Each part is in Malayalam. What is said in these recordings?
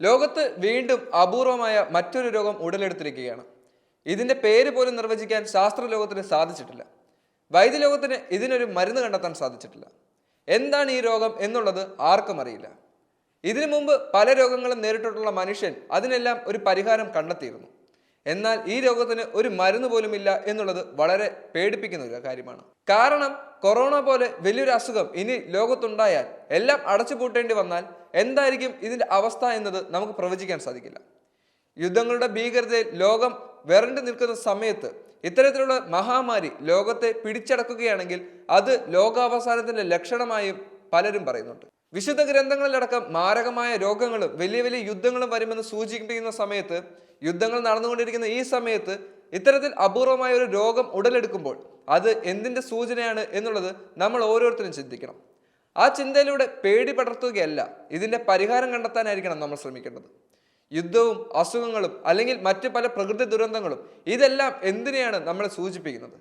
ലോകത്ത് വീണ്ടും അപൂർവമായ മറ്റൊരു രോഗം ഉടലെടുത്തിരിക്കുകയാണ്. ഇതിന്റെ പേര് പോലും നിർവചിക്കാൻ ശാസ്ത്രലോകത്തിന് സാധിച്ചിട്ടില്ല. വൈദ്യലോകത്തിന് ഇതിനൊരു മരുന്ന് കണ്ടെത്താൻ സാധിച്ചിട്ടില്ല. എന്താണ് ഈ രോഗം എന്നുള്ളത് ആർക്കും അറിയില്ല. ഇതിനു മുമ്പ് പല രോഗങ്ങളും നേരിട്ടിട്ടുള്ള മനുഷ്യൻ അതിനെല്ലാം ഒരു പരിഹാരം കണ്ടെത്തിയിരുന്നു. എന്നാൽ ഈ രോഗത്തിന് ഒരു മരുന്ന് പോലുമില്ല എന്നുള്ളത് വളരെ പേടിപ്പിക്കുന്ന ഒരു കാര്യമാണ്. കാരണം കൊറോണ പോലെ വലിയൊരു അസുഖം ഇനി ലോകത്തുണ്ടായാൽ എല്ലാം അടച്ചുപൂട്ടേണ്ടി വന്നാൽ എന്തായിരിക്കും ഇതിന്റെ അവസ്ഥ എന്നത് നമുക്ക് പ്രവചിക്കാൻ സാധിക്കില്ല. യുദ്ധങ്ങളുടെ ഭീകരതയിൽ ലോകം വിരണ്ടു നിൽക്കുന്ന സമയത്ത് ഇത്തരത്തിലുള്ള മഹാമാരി ലോകത്തെ പിടിച്ചടക്കുകയാണെങ്കിൽ അത് ലോകാവസാനത്തിന്റെ ലക്ഷണമായും പലരും പറയുന്നുണ്ട്. വിശുദ്ധ ഗ്രന്ഥങ്ങളിലടക്കം മാരകമായ രോഗങ്ങളും വലിയ വലിയ യുദ്ധങ്ങളും വരുമെന്ന് സൂചിപ്പിക്കുന്ന സമയത്ത് യുദ്ധങ്ങൾ നടന്നുകൊണ്ടിരിക്കുന്ന ഈ സമയത്ത് ഇത്തരത്തിൽ അപൂർവമായ ഒരു രോഗം ഉടലെടുക്കുമ്പോൾ അത് എന്തിന്റെ സൂചനയാണ് എന്നുള്ളത് നമ്മൾ ഓരോരുത്തരും ചിന്തിക്കണം. ആ ചിന്തയിലൂടെ പേടി പടർത്തുകയല്ല ഇതിന്റെ പരിഹാരം കണ്ടെത്താനായിരിക്കണം നമ്മൾ ശ്രമിക്കേണ്ടത്. യുദ്ധവും അസുഖങ്ങളും അല്ലെങ്കിൽ മറ്റ് പല പ്രകൃതി ദുരന്തങ്ങളും ഇതെല്ലാം എന്തിനെയാണ് നമ്മളെ സൂചിപ്പിക്കുന്നത്?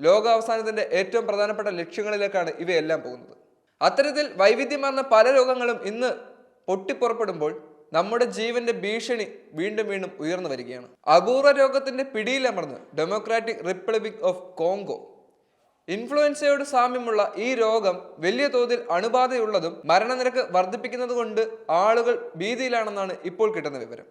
ലോകാവസാനത്തിന്റെ ഏറ്റവും പ്രധാനപ്പെട്ട ലക്ഷ്യങ്ങളിലേക്കാണ് ഇവയെല്ലാം പോകുന്നത്. അത്തരത്തിൽ വൈവിധ്യമാർന്ന പല രോഗങ്ങളും ഇന്ന് പൊട്ടിപ്പുറപ്പെടുമ്പോൾ നമ്മുടെ ജീവന്റെ ഭീഷണി വീണ്ടും വീണ്ടും ഉയർന്നു വരികയാണ്. അപൂർവ രോഗത്തിന്റെ പിടിയിലമർന്ന് ഡെമോക്രാറ്റിക് റിപ്പബ്ലിക് ഓഫ് കോങ്കോ ഇൻഫ്ലുവൻസയോട് സാമ്യമുള്ള ഈ രോഗം വലിയ തോതിൽ അണുബാധയുള്ളതും മരണനിരക്ക് വർദ്ധിപ്പിക്കുന്നത് കൊണ്ട് ആളുകൾ ഭീതിയിലാണെന്നാണ് ഇപ്പോൾ കിട്ടുന്ന വിവരം.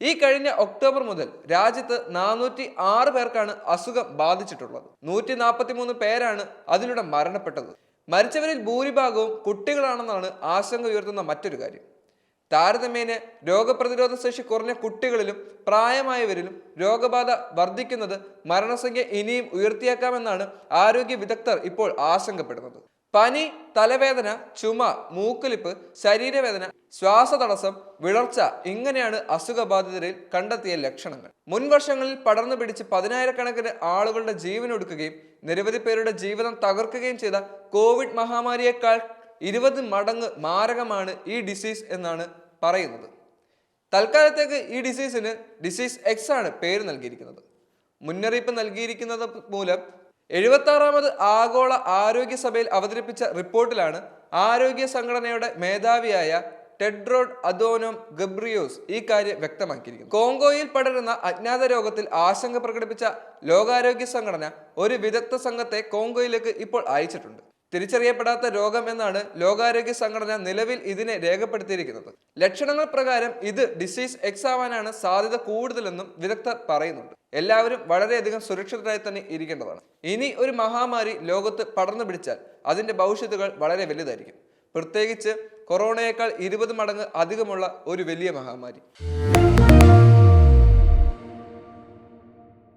ഈ കഴിഞ്ഞ ഒക്ടോബർ മുതൽ രാജ്യത്ത് നാനൂറ്റി ആറ് പേർക്കാണ് അസുഖം ബാധിച്ചിട്ടുള്ളത്. നൂറ്റി നാൽപ്പത്തി മൂന്ന് പേരാണ് അതിലൂടെ മരണപ്പെട്ടത്. മരിച്ചവരിൽ ഭൂരിഭാഗവും കുട്ടികളാണെന്നാണ് ആശങ്ക ഉയർത്തുന്ന മറ്റൊരു കാര്യം. താരതമ്യേന രോഗപ്രതിരോധ ശേഷി കുറഞ്ഞ കുട്ടികളിലും പ്രായമായവരിലും രോഗബാധ വർദ്ധിക്കുന്നത് മരണസംഖ്യ ഇനിയും ഉയർത്തിയേക്കാമെന്നാണ് ആരോഗ്യ വിദഗ്ധർ ഇപ്പോൾ ആശങ്കപ്പെടുന്നത്. പനി തലവേദന ചുമ മൂക്കുലിപ്പ് ശരീരവേദന ശ്വാസതടസ്സം വിളർച്ച ഇങ്ങനെയാണ് അസുഖബാധിതരിൽ കണ്ടെത്തിയ ലക്ഷണങ്ങൾ. മുൻവർഷങ്ങളിൽ പടർന്നു പിടിച്ച് പതിനായിരക്കണക്കിന് ആളുകളുടെ ജീവനൊടുക്കുകയും നിരവധി പേരുടെ ജീവിതം തകർക്കുകയും ചെയ്ത കോവിഡ് മഹാമാരിയേക്കാൾ ഇരുപത് മടങ്ങ് മാരകമാണ് ഈ ഡിസീസ് എന്നാണ് പറയുന്നത്. തൽക്കാലത്തേക്ക് ഈ ഡിസീസിന് ഡിസീസ് എക്സ് ആണ് പേര് നൽകിയിരിക്കുന്നത്. മുന്നറിയിപ്പ് നൽകിയിരിക്കുന്നത് മൂലം എഴുപത്തി ആറാമത് ആഗോള ആരോഗ്യ സഭയിൽ അവതരിപ്പിച്ച റിപ്പോർട്ടിലാണ് ആരോഗ്യ സംഘടനയുടെ മേധാവിയായ ടെഡ്രോഡ് അദോനോം ഗബ്രിയോസ് ഈ കാര്യം വ്യക്തമാക്കിയിരിക്കുന്നത്. കോങ്കോയിൽ പടരുന്ന അജ്ഞാത രോഗത്തിൽ ആശങ്ക പ്രകടിപ്പിച്ച ലോകാരോഗ്യ സംഘടന ഒരു വിദഗ്ധ സംഘത്തെ കോങ്കോയിലേക്ക് ഇപ്പോൾ അയച്ചിട്ടുണ്ട്. തിരിച്ചറിയപ്പെടാത്ത രോഗം എന്നാണ് ലോകാരോഗ്യ സംഘടന നിലവിൽ ഇതിനെ രേഖപ്പെടുത്തിയിരിക്കുന്നത്. ലക്ഷണങ്ങൾ പ്രകാരം ഇത് ഡിസീസ് എക്സ് ആവാനാണ് സാധ്യത കൂടുതലെന്നും വിദഗ്ധർ പറയുന്നുണ്ട്. എല്ലാവരും വളരെയധികം സുരക്ഷിതരായി തന്നെ ഇരിക്കേണ്ടതാണ്. ഇനി ഒരു മഹാമാരി ലോകത്ത് പടർന്നു പിടിച്ചാൽ അതിന്റെ ഭവിഷ്യത്തുകൾ വളരെ വലുതായിരിക്കും. പ്രത്യേകിച്ച് കൊറോണയേക്കാൾ ഇരുപത് മടങ്ങ് അധികമുള്ള ഒരു വലിയ മഹാമാരി.